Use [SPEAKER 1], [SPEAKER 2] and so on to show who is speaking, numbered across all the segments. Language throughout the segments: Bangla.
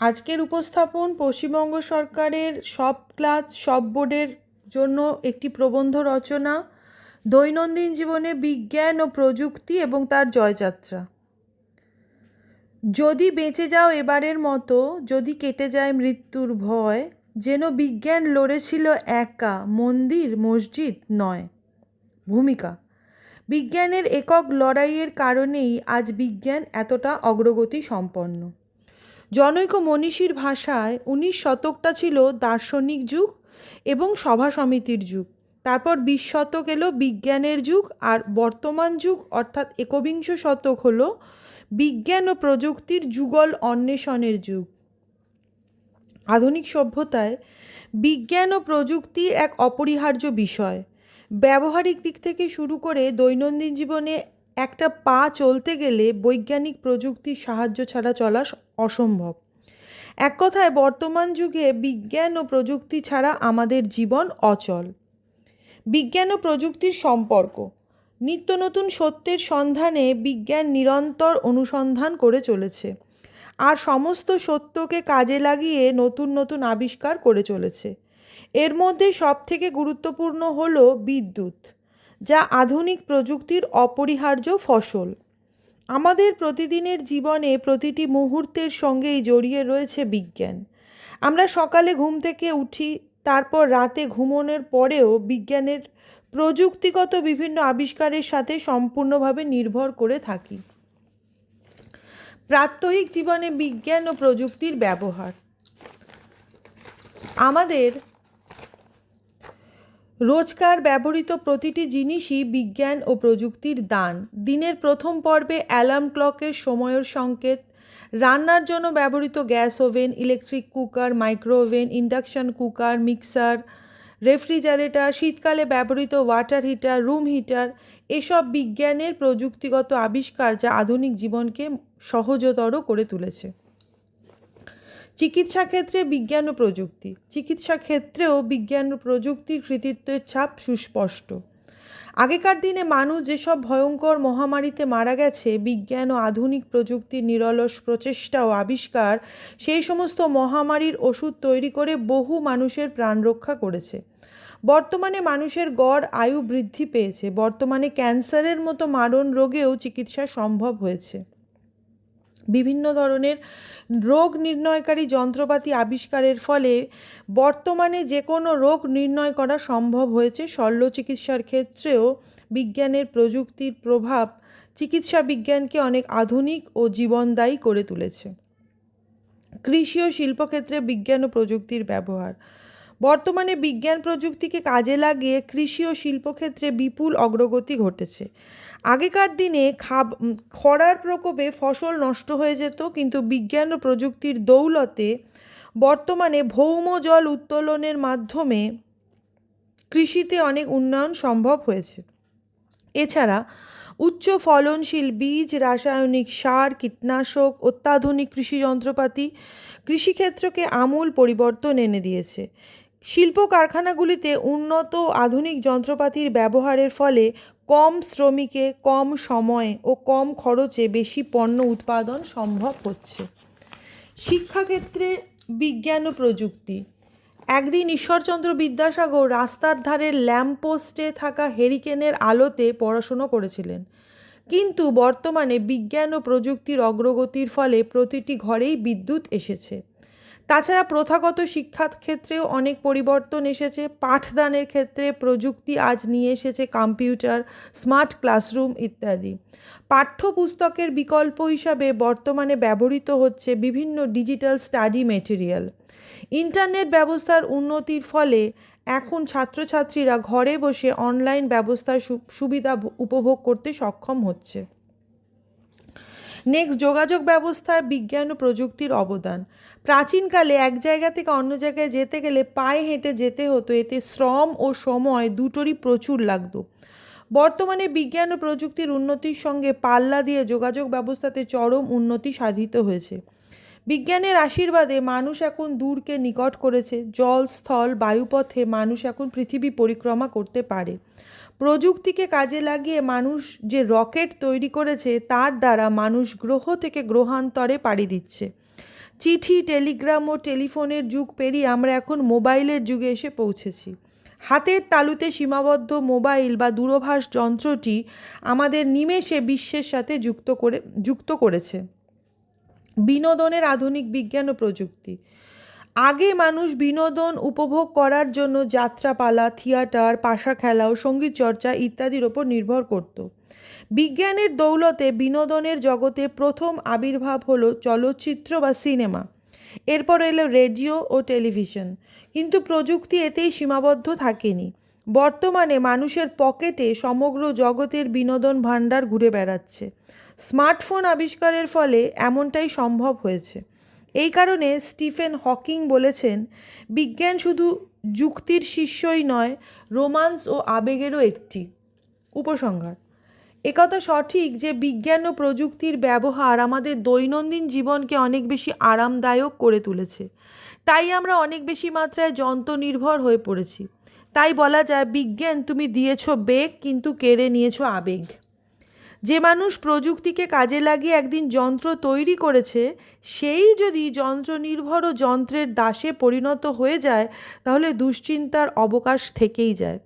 [SPEAKER 1] আজকের উপস্থাপন পশ্চিমবঙ্গ সরকারের সব ক্লাস, সব বোর্ডের জন্য একটি প্রবন্ধ রচনা, দৈনন্দিন জীবনে বিজ্ঞান ও প্রযুক্তি এবং তার জয়যাত্রা। যদি বেঁচে যাও এবারের মতো, যদি কেটে যায় মৃত্যুর ভয়, যেন বিজ্ঞান লড়েছিল একা, মন্দির, মসজিদ নয়। ভূমিকা, বিজ্ঞানের একক লড়াইয়ের কারণেই আজ বিজ্ঞান এতটা অগ্রগতি সম্পন্ন। জনৈক মনীষীর ভাষায় উনিশ শতকটা ছিল দার্শনিক যুগ এবং সভা সমিতির যুগ। তারপর বিশ শতক এলো বিজ্ঞানের যুগ আর বর্তমান যুগ, অর্থাৎ একবিংশ শতক হলো বিজ্ঞান ও প্রযুক্তির যুগল অন্বেষণের যুগ। আধুনিক সভ্যতায় বিজ্ঞান ও প্রযুক্তি এক অপরিহার্য বিষয়। ব্যবহারিক দিক থেকে শুরু করে দৈনন্দিন জীবনে একটা পা চলতে গেলে বৈজ্ঞানিক প্রযুক্তির সাহায্য ছাড়া চলা অসম্ভব। এক কথায়, বর্তমান যুগে বিজ্ঞান ও প্রযুক্তি ছাড়া আমাদের জীবন অচল। বিজ্ঞান ও প্রযুক্তির সম্পর্ক। নিত্য নতুন সত্যের সন্ধানে বিজ্ঞান নিরন্তর অনুসন্ধান করে চলেছে। আর সমস্ত সত্যকে কাজে লাগিয়ে নতুন নতুন আবিষ্কার করে চলেছে। এর মধ্যে সবথেকে গুরুত্বপূর্ণ হল বিদ্যুৎ। যা আধুনিক প্রযুক্তির অপরিহার্য ফসল। আমাদের প্রতিদিনের জীবনে প্রতিটি মুহূর্তের সঙ্গেই জড়িয়ে রয়েছে বিজ্ঞান। আমরা সকালে ঘুম থেকে উঠি, তারপর রাতে ঘুমোনোর পরেও বিজ্ঞানের প্রযুক্তিগত বিভিন্ন আবিষ্কারের সাথে সম্পূর্ণভাবে নির্ভর করে থাকি। প্রাত্যহিক জীবনে বিজ্ঞান ও প্রযুক্তির ব্যবহার। আমাদের রোজকার ব্যবহৃত প্রতিটি জিনিসই বিজ্ঞান ও প্রযুক্তির দান। দিনের প্রথম পর্বে অ্যালার্ম ক্লকের সময়ের সংকেত, রান্নার জন্য ব্যবহৃত gas oven, electric cooker, micro oven, induction cooker, mixer, refrigerator, শীতকালে ব্যবহৃত ওয়াটার হিটার, রুম হিটার, এসব বিজ্ঞানের প্রযুক্তিগত আবিষ্কার যা আধুনিক জীবনকে সহজতর করে তুলেছে। চিকিৎসা ক্ষেত্রে বিজ্ঞান ও প্রযুক্তি। চিকিৎসা ক্ষেত্রেও বিজ্ঞান ও প্রযুক্তির কৃতিত্বের ছাপ সুস্পষ্ট। আগেকার দিনে মানুষ যেসব ভয়ঙ্কর মহামারীতে মারা গেছে, বিজ্ঞান ও আধুনিক প্রযুক্তির নিরলস প্রচেষ্টা ও আবিষ্কার, সেই সমস্ত মহামারীর ওষুধ তৈরি করে বহু মানুষের প্রাণ রক্ষা করেছে। বর্তমানে মানুষের গড় আয়ু বৃদ্ধি পেয়েছে। বর্তমানে ক্যান্সারের মতো মারণ রোগেও চিকিৎসা সম্ভব হয়েছে। বিভিন্ন ধরনের রোগ নির্ণয়কারী যন্ত্রপাতি আবিষ্কারের ফলে বর্তমানে যে কোনো রোগ নির্ণয় করা সম্ভব হয়েছে। শল্য চিকিৎসার ক্ষেত্রেও বিজ্ঞানের প্রযুক্তির প্রভাব চিকিৎসা বিজ্ঞানকে অনেক আধুনিক ও জীবনদায়ী করে তুলেছে। কৃষি ও শিল্পক্ষেত্রে বিজ্ঞান ও প্রযুক্তির ব্যবহার বর্তমানে বিজ্ঞান প্রযুক্তিকে কাজে লাগিয়ে কৃষি ও শিল্পক্ষেত্রে বিপুল অগ্রগতি ঘটেছে। আগেকার দিনে খাব খরার প্রকোপে ফসল নষ্ট হয়ে যেত, কিন্তু বিজ্ঞান ও প্রযুক্তির দৌলতে বর্তমানে ভৌম জল উত্তোলনের মাধ্যমে কৃষিতে অনেক উন্নয়ন সম্ভব হয়েছে। এছাড়া উচ্চ ফলনশীল বীজ, রাসায়নিক সার, কীটনাশক, অত্যাধুনিক কৃষি যন্ত্রপাতি কৃষিক্ষেত্রকে আমূল পরিবর্তন এনে দিয়েছে। শিল্প কারখানাগুলিতে উন্নত আধুনিক যন্ত্রপাতির ব্যবহারের ফলে কম শ্রমিকে, কম সময়ে ও কম খরচে বেশি পণ্য উৎপাদন সম্ভব হচ্ছে। শিক্ষাক্ষেত্রে বিজ্ঞান ও প্রযুক্তি। একদিন ঈশ্বরচন্দ্র বিদ্যাসাগর রাস্তার ধারে ল্যাম্পপোস্টে থাকা হেরিকেনের আলোতে পড়াশুনো করেছিলেন। কিন্তু বর্তমানে বিজ্ঞান ও প্রযুক্তির অগ্রগতির ফলে প্রতিটি ঘরেই বিদ্যুৎ এসেছে। তাছাড়া প্রথাগত শিক্ষার ক্ষেত্রেও অনেক পরিবর্তন এসেছে। পাঠদানের ক্ষেত্রে প্রযুক্তি আজ নিয়ে এসেছে কম্পিউটার, স্মার্ট ক্লাসরুম ইত্যাদি। পাঠ্যপুস্তকের বিকল্প হিসাবে বর্তমানে ব্যবহৃত হচ্ছে বিভিন্ন ডিজিটাল স্টাডি মেটেরিয়াল। ইন্টারনেট ব্যবস্থার উন্নতির ফলে এখন ছাত্রছাত্রীরা ঘরে বসে অনলাইন ব্যবস্থার সুবিধা উপভোগ করতে সক্ষম হচ্ছে। নেক্সট যোগাযোগ ব্যবস্থায় বিজ্ঞান ও প্রযুক্তির অবদান। প্রাচীনকালে এক জায়গা থেকে অন্য জায়গায় যেতে গেলে পায়ে হেঁটে যেতে হতো। এতে শ্রম ও সময় দুটোরই প্রচুর লাগতো। বর্তমানে বিজ্ঞান ও প্রযুক্তির উন্নতির সঙ্গে পাল্লা দিয়ে যোগাযোগ ব্যবস্থাতে চরম উন্নতি সাধিত হয়েছে। বিজ্ঞানের আশীর্বাদে মানুষ এখন দূরকে নিকট করেছে। জল, স্থল, বায়ুপথে মানুষ এখন পৃথিবী পরিক্রমা করতে পারে। প্রযুক্তিকে কাজে লাগিয়ে মানুষ যে রকেট তৈরি করেছে, তার দ্বারা মানুষ গ্রহ থেকে গ্রহান্তরে পাড়ি দিচ্ছে। চিঠি, টেলিগ্রাম ও টেলিফোনের যুগ পেরিয়ে আমরা এখন মোবাইলের যুগে এসে পৌঁছেছি। হাতের তালুতে সীমাবদ্ধ মোবাইল বা দূরভাষ যন্ত্রটি আমাদের নিমেষে বিশ্বের সাথে যুক্ত করে, যুক্ত করেছে। বিনোদনের আধুনিক বিজ্ঞান ও প্রযুক্তি। আগে মানুষ বিনোদন উপভোগ করার জন্য যাত্রাপালা, থিয়েটার, পাশা খেলা ও সংগীত চর্চা ইত্যাদির ওপর নির্ভর করত। বিজ্ঞানের দৌলতে বিনোদনের জগতে প্রথম আবির্ভাব হলো চলচ্চিত্র বা সিনেমা। এরপর এলো রেডিও ও টেলিভিশন। কিন্তু প্রযুক্তি এতেই সীমাবদ্ধ থাকেনি। বর্তমানে মানুষের পকেটে সমগ্র জগতের বিনোদন ভাণ্ডার ঘুরে বেড়াচ্ছে। স্মার্টফোন আবিষ্কারের ফলে এমনটাই সম্ভব হয়েছে। এই কারণে স্টিফেন হকিং বলেছেন, বিজ্ঞান শুধু যুক্তির শিষ্যই নয়, রোমান্স ও আবেগেরও একটি উপসংহার। একথা সঠিক যে বিজ্ঞান ও প্রযুক্তির ব্যবহার আমাদের দৈনন্দিন জীবনকে অনেক বেশি আরামদায়ক করে তুলেছে। তাই আমরা অনেক বেশি মাত্রায় যন্ত্রনির্ভর হয়ে পড়েছি। তাই বলা যায়, বিজ্ঞান তুমি দিয়েছ বেগ, কিন্তু কেড়ে নিয়েছো আবেগ। যে মানুষ প্রযুক্তিকে কাজে লাগিয়ে একদিন যন্ত্র তৈরি করেছে, সেই যদি যন্ত্র নির্ভর ও যন্ত্রের দাসে পরিণত হয়ে যায়, তাহলে দুশ্চিন্তার অবকাশ থেকেই যায়।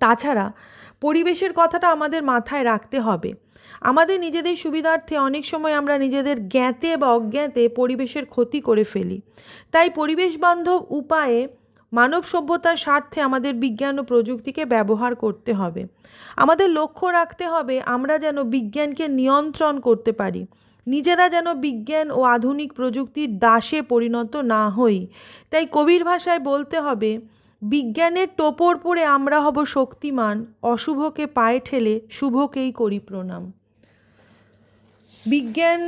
[SPEAKER 1] তাছাড়া, পরিবেশের কথাটা আমাদের মাথায় রাখতে হবে। আমাদের নিজেদের সুবিধার্থে অনেক সময় আমরা নিজেদের জ্ঞাতে বা অজ্ঞাতে পরিবেশের ক্ষতি করে ফেলি। তাই পরিবেশ বান্ধব উপায়ে মানব সভ্যতার স্বার্থে আমাদের বিজ্ঞান ও প্রযুক্তিকে ব্যবহার করতে হবে। আমাদের লক্ষ্য রাখতে হবে আমরা যেন বিজ্ঞানকে নিয়ন্ত্রণ করতে পারি। নিজেরা যেন বিজ্ঞান ও আধুনিক প্রযুক্তির দাসে পরিণত না হই। তাই কবির ভাষায় বলতে হবে, বিজ্ঞানের টোপর পরে আমরা হব শক্তিমান, অশুভকে পায়ে ঠেলে শুভকেই করি প্রণাম। বিজ্ঞান,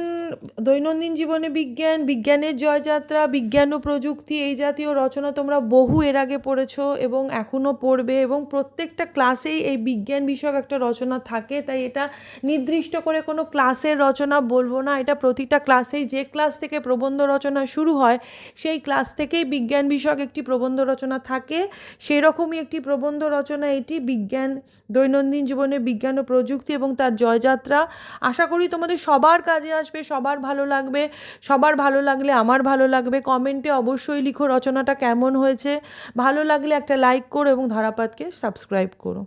[SPEAKER 1] দৈনন্দিন জীবনে বিজ্ঞান, বিজ্ঞানের জয়যাত্রা, বিজ্ঞান ও প্রযুক্তি, এই জাতীয় রচনা তোমরা বহু এর আগে পড়েছো এবং এখনও পড়বে এবং প্রত্যেকটা ক্লাসেই এই বিজ্ঞান বিষয়ক একটা রচনা থাকে। তাই এটা নির্দিষ্ট করে কোনো ক্লাসের রচনা বলব না। এটা প্রতিটা ক্লাসেই যে ক্লাস থেকে প্রবন্ধ রচনা শুরু হয়, সেই ক্লাস থেকেই বিজ্ঞান বিষয়ক একটি প্রবন্ধ রচনা থাকে। সেরকমই একটি প্রবন্ধ রচনা এটি বিজ্ঞান, দৈনন্দিন জীবনে বিজ্ঞান ও প্রযুক্তি এবং তার জয়যাত্রা। আশা করি তোমাদের সবার কাজে আসবে, সবার ভালো লাগবে, সবার ভালো লাগলে আমার ভালো লাগবে। কমেন্টে অবশ্যই লিখো রচনাটা কেমন হয়েছে। ভালো লাগলে একটা লাইক করো এবং ধারাপাতকে সাবস্ক্রাইব করো।